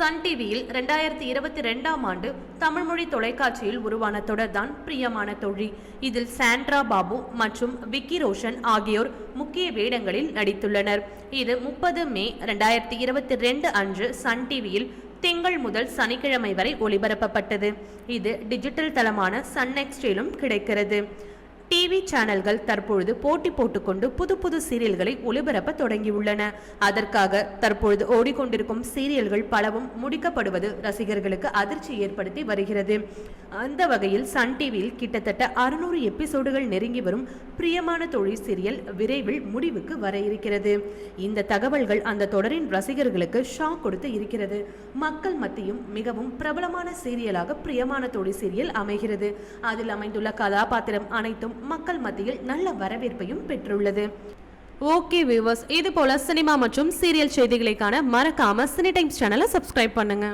Sun டிவியில் ரெண்டாயிரத்தி இருபத்தி ரெண்டாம் ஆண்டு தமிழ்மொழி தொலைக்காட்சியில் உருவான தொடர்தான் பிரியமான தொழில் இதில் சாண்ட்ரா பாபு மற்றும் விக்கி ரோஷன் ஆகியோர் முக்கிய வேடங்களில் நடித்துள்ளனர். இது முப்பது மே ரெண்டாயிரத்தி இருபத்தி ரெண்டு அன்று சன் டிவியில் திங்கள் முதல் சனிக்கிழமை வரை ஒளிபரப்பப்பட்டது. இது டிஜிட்டல் தளமான சன் நெக்ஸ்டிலும் கிடைக்கிறது. டிவி சேனல்கள் தற்பொழுது போட்டி போட்டுக்கொண்டு புது புது சீரியல்களை ஒளிபரப்ப தொடங்கியுள்ளன. அதற்காக தற்பொழுது ஓடிக்கொண்டிருக்கும் சீரியல்கள் பலவும் முடிக்கப்படுவது ரசிகர்களுக்கு அதிர்ச்சி ஏற்படுத்தி வருகிறது. அந்த வகையில் சன் டிவியில் கிட்டத்தட்ட அறுநூறு எபிசோடுகள் நெருங்கி வரும் பிரியமான தொழில் சீரியல் விரைவில் முடிவுக்கு வர இருக்கிறது. இந்த தகவல்கள் அந்த தொடரின் ரசிகர்களுக்கு ஷாக் கொடுத்து இருக்கிறது. மக்கள் மத்தியும் மிகவும் பிரபலமான சீரியலாக பிரியமான தொழில் சீரியல் அமைகிறது. அதில் அமைந்துள்ள கதாபாத்திரம் அனைத்தும் மக்கள் மத்தியில் நல்ல வரவேற்பையும் பெற்றுள்ளது. ஓகே வியூவர்ஸ் இது போல சினிமா மற்றும் சீரியல் செய்திகளுக்கான மறக்காம சினி டைம்ஸ் சேனலை சப்ஸ்கிரைப் பண்ணுங்க.